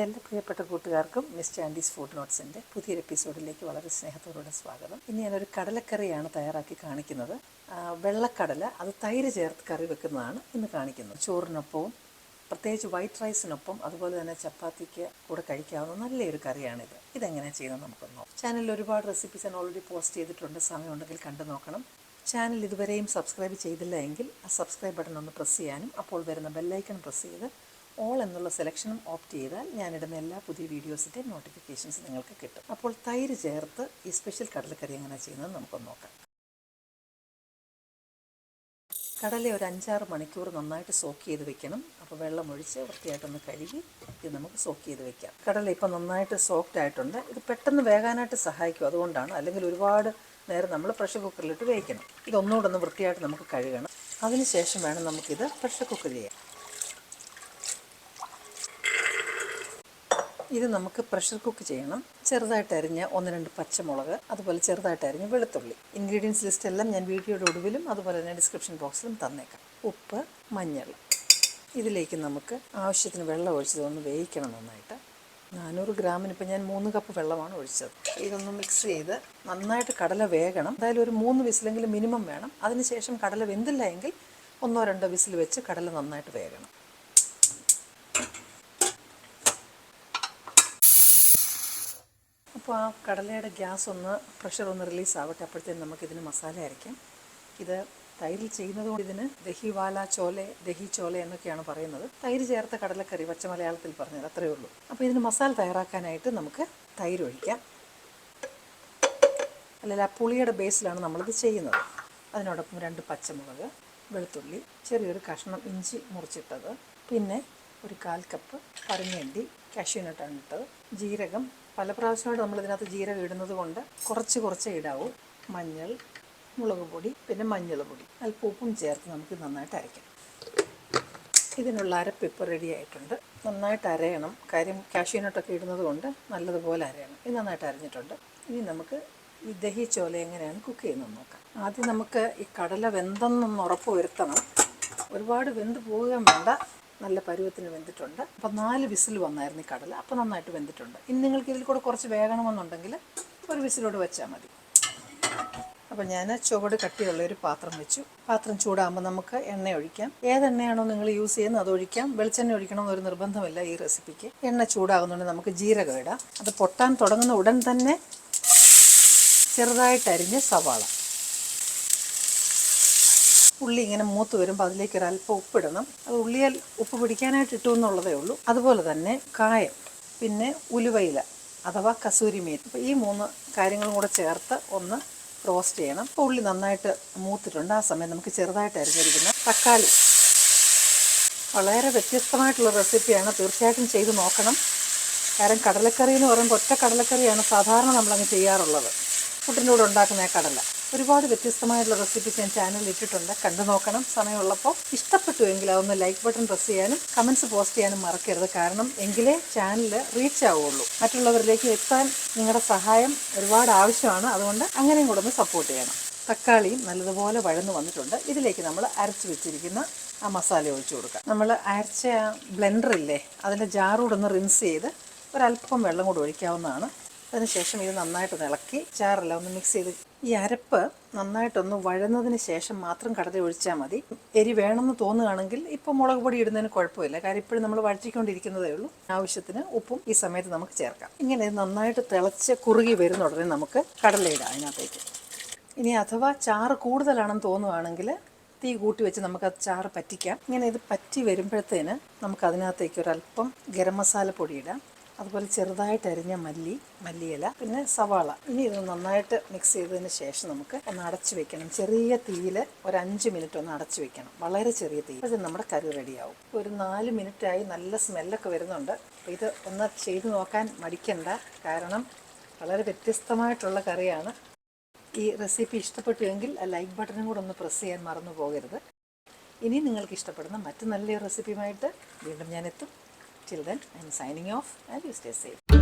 എന്റെ എല്ലാ പ്രിയപ്പെട്ട കൂട്ടുകാർക്കും മിസ് ആൻഡീസ് ഫുഡ് നോട്ട്സിന്റെ പുതിയൊരു എപ്പിസോഡിലേക്ക് വളരെ സ്നേഹത്തോടുകൂടെ സ്വാഗതം. ഇനി ഞാനൊരു കടലക്കറിയാണ് തയ്യാറാക്കി കാണിക്കുന്നത്. വെള്ളക്കടല അത് തൈര് ചേർത്ത് കറി വെക്കുന്നതാണ് ഇന്ന് കാണിക്കുന്നത്. ചോറിനൊപ്പവും പ്രത്യേകിച്ച് വൈറ്റ് റൈസിനൊപ്പം അതുപോലെ തന്നെ ചപ്പാത്തിക്ക് കൂടെ കഴിക്കാവുന്ന നല്ലൊരു കറിയാണിത്. ഇതെങ്ങനെയാണ് ചെയ്യുന്നത് നമുക്കൊന്ന് നോക്കാം. ചാനലിൽ ഒരുപാട് റെസിപ്പീസ് ഞാൻ ഓൾറെഡി പോസ്റ്റ് ചെയ്തിട്ടുണ്ട്. സമയമുണ്ടെങ്കിൽ കണ്ടു നോക്കണം. ചാനൽ ഇതുവരെയും സബ്സ്ക്രൈബ് ചെയ്തില്ല എങ്കിൽ ആ സബ്സ്ക്രൈബ് ബട്ടൺ ഒന്ന് പ്രസ് ചെയ്യാനും അപ്പോൾ വരുന്ന ബെല്ലൈക്കൺ പ്രസ് ചെയ്ത് ഓൾ എന്നുള്ള സെലക്ഷനും ഓപ്റ്റ് ചെയ്താൽ ഞാനിടുന്ന എല്ലാ പുതിയ വീഡിയോസിന്റെയും നോട്ടിഫിക്കേഷൻസ് നിങ്ങൾക്ക് കിട്ടും. അപ്പോൾ തൈര് ചേർത്ത് ഈ സ്പെഷ്യൽ കടലക്കറി എങ്ങനെ ചെയ്യുന്നത് നമുക്കൊന്ന് നോക്കാം. കടല ഒരു അഞ്ചാറ് മണിക്കൂർ നന്നായിട്ട് സോക്ക് ചെയ്ത് വെക്കണം. അപ്പോൾ വെള്ളം ഒഴിച്ച് വൃത്തിയായിട്ടൊന്ന് കഴുകി ഇത് നമുക്ക് സോക്ക് ചെയ്ത് വെക്കാം. കടല ഇപ്പോൾ നന്നായിട്ട് സോഫ്റ്റ് ആയിട്ടുണ്ട്. ഇത് പെട്ടെന്ന് വേകാനായിട്ട് സഹായിക്കും അതുകൊണ്ടാണ്. അല്ലെങ്കിൽ ഒരുപാട് നേരം നമ്മൾ പ്രഷർ കുക്കറിലിട്ട് വേവിക്കണം. ഇതൊന്നുകൂടെ ഒന്ന് വൃത്തിയായിട്ട് നമുക്ക് കഴുകണം. അതിനുശേഷം വേണം നമുക്കിത് പ്രഷർ കുക്കർ ചെയ്യാൻ. ഇത് നമുക്ക് പ്രഷർ കുക്ക് ചെയ്യണം. ചെറുതായിട്ട് അരിഞ്ഞ ഒന്ന് രണ്ട് പച്ചമുളക് അതുപോലെ ചെറുതായിട്ട് അരിഞ്ഞ വെളുത്തുള്ളി. ഇൻഗ്രീഡിയൻസ് ലിസ്റ്റ് എല്ലാം ഞാൻ വീഡിയോയുടെ ഒടുവിലും അതുപോലെ തന്നെ ഡിസ്ക്രിപ്ഷൻ ബോക്സിലും തന്നേക്കാം. ഉപ്പ് മഞ്ഞൾ. ഇതിലേക്ക് നമുക്ക് ആവശ്യത്തിന് വെള്ളം ഒഴിച്ചത് ഒന്ന് വേവിക്കണം നന്നായിട്ട്. നാനൂറ് ഗ്രാമിന് ഇപ്പം ഞാൻ മൂന്ന് കപ്പ് വെള്ളമാണ് ഒഴിച്ചത്. ഇതൊന്ന് മിക്സ് ചെയ്ത് നന്നായിട്ട് കടല വേകണം. എന്തായാലും ഒരു മൂന്ന് വിസിലെങ്കിലും മിനിമം വേണം. അതിനുശേഷം കടല വെന്തില്ല എങ്കിൽ ഒന്നോ രണ്ടോ വിസിൽ വെച്ച് കടല നന്നായിട്ട് വേകണം. അപ്പോൾ ആ കടലയുടെ ഗ്യാസ് ഒന്ന് പ്രഷർ ഒന്ന് റിലീസ് ആവട്ടെ അപ്പോഴത്തേനും നമുക്കിതിന് മസാല അരയ്ക്കാം. ഇത് തൈരിൽ ചെയ്യുന്നതുകൊണ്ട് ഇതിന് ദഹിവാല ചോലെ ദഹി ചോല എന്നൊക്കെയാണ് പറയുന്നത്. തൈര് ചേർത്ത കടലക്കറി പച്ച മലയാളത്തിൽ പറഞ്ഞത് അത്രയേ ഉള്ളൂ. അപ്പോൾ ഇതിന് മസാല തയ്യാറാക്കാനായിട്ട് നമുക്ക് തൈര് ഒഴിക്കാം. അല്ലെങ്കിൽ ആ പുളിയുടെ ബേസിലാണ് നമ്മളിത് ചെയ്യുന്നത്. അതിനോടൊപ്പം രണ്ട് പച്ചമുളക് വെളുത്തുള്ളി ചെറിയൊരു കഷ്ണം ഇഞ്ചി മുറിച്ചിട്ടത്. പിന്നെ ഒരു കാൽ കപ്പ് പരങ്ങേണ്ടി കാഷ്യൂനട്ടാണ് ഇട്ടത് ജീരകം പല പ്രാവശ്യമായിട്ട് നമ്മൾ ഇതിനകത്ത് ജീരകം ഇടുന്നത് കൊണ്ട് കുറച്ച് കുറച്ചേ ഇടാവും മഞ്ഞൾ മുളക് പൊടി പിന്നെ മഞ്ഞൾ പൊടി. അല്പം ഉപ്പും ചേർത്ത് നമുക്ക് നന്നായിട്ട് അരയ്ക്കാം. ഇതിനുള്ള അരപ്പ് ഇപ്പോൾ റെഡി ആയിട്ടുണ്ട്. നന്നായിട്ട് അരയണം. കാര്യം കാഷ്യൂനട്ടൊക്കെ ഇടുന്നത് കൊണ്ട് നല്ലതുപോലെ അരയണം. ഇത് നന്നായിട്ട് അരഞ്ഞിട്ടുണ്ട്. ഇനി നമുക്ക് ഈ ദഹി ചോല എങ്ങനെയാണ് കുക്ക് ചെയ്യുന്നത് നോക്കാം. ആദ്യം നമുക്ക് ഈ കടല വെന്തെന്നൊന്ന് ഉറപ്പ് വരുത്തണം. ഒരുപാട് വെന്ത് പോവുകയും വേണ്ട. നല്ല പരുവത്തിന് വെന്തിട്ടുണ്ട്. അപ്പോൾ നാല് വിസിൽ വന്നായിരുന്നു ഈ കടല. അപ്പോൾ നന്നായിട്ട് വെന്തിട്ടുണ്ട്. ഇനി നിങ്ങൾക്ക് ഇതിൽ കൂടെ കുറച്ച് വേകണമെന്നുണ്ടെങ്കിൽ ഒരു വിസിലോട് വെച്ചാൽ മതി. അപ്പോൾ ഞാൻ ചുവട് കട്ടിയുള്ള ഒരു പാത്രം വെച്ചു. പാത്രം ചൂടാകുമ്പോൾ നമുക്ക് എണ്ണ ഒഴിക്കാം. ഏതെണ്ണയാണോ നിങ്ങൾ യൂസ് ചെയ്യുന്നത് അത് ഒഴിക്കാം. വെളിച്ചെണ്ണ ഒഴിക്കണം ഒരു നിർബന്ധമില്ല ഈ റെസിപ്പിക്ക്. എണ്ണ ചൂടാകുന്നുണ്ട് നമുക്ക് ജീരകം ഇടാം. അത് പൊട്ടാൻ തുടങ്ങുന്ന ഉടൻ തന്നെ ചെറുതായിട്ട് അരിഞ്ഞ് സവാള. ഉള്ളി ഇങ്ങനെ മൂത്ത് വരുമ്പോൾ അതിലേക്ക് ഒരു അല്പം ഉപ്പിടണം. അത് ഉള്ളിയാൽ ഉപ്പ് പിടിക്കാനായിട്ട് ഇട്ടു എന്നുള്ളതേ ഉള്ളൂ. അതുപോലെ തന്നെ കായം പിന്നെ ഉലുവയില അഥവാ കസൂരി മീൻ അപ്പോൾ ഈ മൂന്ന് കാര്യങ്ങളും കൂടെ ചേർത്ത് ഒന്ന് റോസ്റ്റ് ചെയ്യണം. അപ്പോൾ ഉള്ളി നന്നായിട്ട് മൂത്തിട്ടുണ്ട്. ആ സമയം നമുക്ക് ചെറുതായിട്ട് അരിഞ്ഞിരിക്കുന്ന തക്കാളി. വളരെ വ്യത്യസ്തമായിട്ടുള്ള റെസിപ്പിയാണ്. തീർച്ചയായിട്ടും ചെയ്ത് നോക്കണം. കാരണം കടലക്കറി എന്ന് പറയുമ്പോൾ ഒറ്റ കടലക്കറിയാണ് സാധാരണ നമ്മളങ്ങ് ചെയ്യാറുള്ളത്. പുട്ടിന്റെ കൂടെ ഉണ്ടാക്കുന്ന കടല. ഒരുപാട് വ്യത്യസ്തമായിട്ടുള്ള റെസിപ്പീസ് ഞാൻ ചാനലിൽ ഇട്ടിട്ടുണ്ട്. കണ്ടു നോക്കണം. സമയമുള്ളപ്പോൾ ഇഷ്ടപ്പെട്ടു എങ്കിൽ അതൊന്ന് ലൈക്ക് ബട്ടൺ പ്രസ് ചെയ്യാനും കമൻസ് പോസ്റ്റ് ചെയ്യാനും മറക്കരുത്. കാരണം എങ്കിലേ ചാനൽ റീച്ച് ആവുള്ളൂ. മറ്റുള്ളവരിലേക്ക് എത്താൻ നിങ്ങളുടെ സഹായം ഒരുപാട് ആവശ്യമാണ്. അതുകൊണ്ട് അങ്ങനെയും കൂടെ ഒന്ന് സപ്പോർട്ട് ചെയ്യണം. തക്കാളിയും നല്ലതുപോലെ വഴന്നു വന്നിട്ടുണ്ട്. ഇതിലേക്ക് നമ്മൾ അരച്ച് വെച്ചിരിക്കുന്ന ആ മസാല ഒഴിച്ചു കൊടുക്കാം. നമ്മൾ അരച്ച ആ ബ്ലെൻഡർ ഇല്ലേ അതിന്റെ ജാറൂടെ ഒന്ന് റിൻസ് ചെയ്ത് ഒരല്പം വെള്ളം കൂടി ഒഴിക്കാവുന്നതാണ്. അതിനുശേഷം ഇത് നന്നായിട്ട് ഇളക്കി ചാറെല്ലാം ഒന്ന് മിക്സ് ചെയ്ത് ഈ അരപ്പ് നന്നായിട്ടൊന്ന് വഴന്നതിന് ശേഷം മാത്രം കടല ഒഴിച്ചാൽ മതി. എരി വേണമെന്ന് തോന്നുകയാണെങ്കിൽ ഇപ്പോൾ മുളക് പൊടി ഇടുന്നതിന് കുഴപ്പമില്ല. കാര്യം ഇപ്പോഴും നമ്മൾ വഴറ്റിക്കൊണ്ടിരിക്കുന്നതേ ഉള്ളൂ. ആവശ്യത്തിന് ഉപ്പും ഈ സമയത്ത് നമുക്ക് ചേർക്കാം. ഇങ്ങനെ നന്നായിട്ട് തിളച്ച് കുറുകി വരുന്ന ഉടനെ നമുക്ക് കടലയിടാം അതിനകത്തേക്ക്. ഇനി അഥവാ ചാറ് കൂടുതലാണെന്ന് തോന്നുകയാണെങ്കിൽ തീ കൂട്ടി വെച്ച് നമുക്ക് അത് ചാറ് പറ്റിക്കാം. ഇങ്ങനെ ഇത് പറ്റി വരുമ്പോഴത്തേന് നമുക്ക് അതിനകത്തേക്ക് ഒരല്പം ഗരം മസാല പൊടി ഇടാം. അതുപോലെ ചെറുതായിട്ട് അരിഞ്ഞ മല്ലി മല്ലിയില പിന്നെ സവാള. ഇനി ഇത് നന്നായിട്ട് മിക്സ് ചെയ്തതിന് ശേഷം നമുക്ക് ഒന്ന് അടച്ചു വെക്കണം. ചെറിയ തീയിൽ ഒരു അഞ്ച് മിനിറ്റ് ഒന്ന് അടച്ചു വെക്കണം. വളരെ ചെറിയ തീ അത് നമ്മുടെ കറി റെഡിയാവും ഒരു നാല് മിനിറ്റായി നല്ല സ്മെല്ലൊക്കെ വരുന്നുണ്ട്. അപ്പോൾ ഇത് ഒന്ന് ചെയ്ത് നോക്കാൻ മടിക്കണ്ട. കാരണം വളരെ വ്യത്യസ്തമായിട്ടുള്ള കറിയാണ്. ഈ റെസിപ്പി ഇഷ്ടപ്പെട്ടുവെങ്കിൽ ലൈക്ക് ബട്ടണും കൂടെ ഒന്ന് പ്രസ് ചെയ്യാൻ മറന്നു പോകരുത്. ഇനി നിങ്ങൾക്ക് ഇഷ്ടപ്പെടുന്ന മറ്റു നല്ലൊരു റെസിപ്പിയുമായിട്ട് വീണ്ടും ഞാൻ Till then, I am signing off and you stay safe.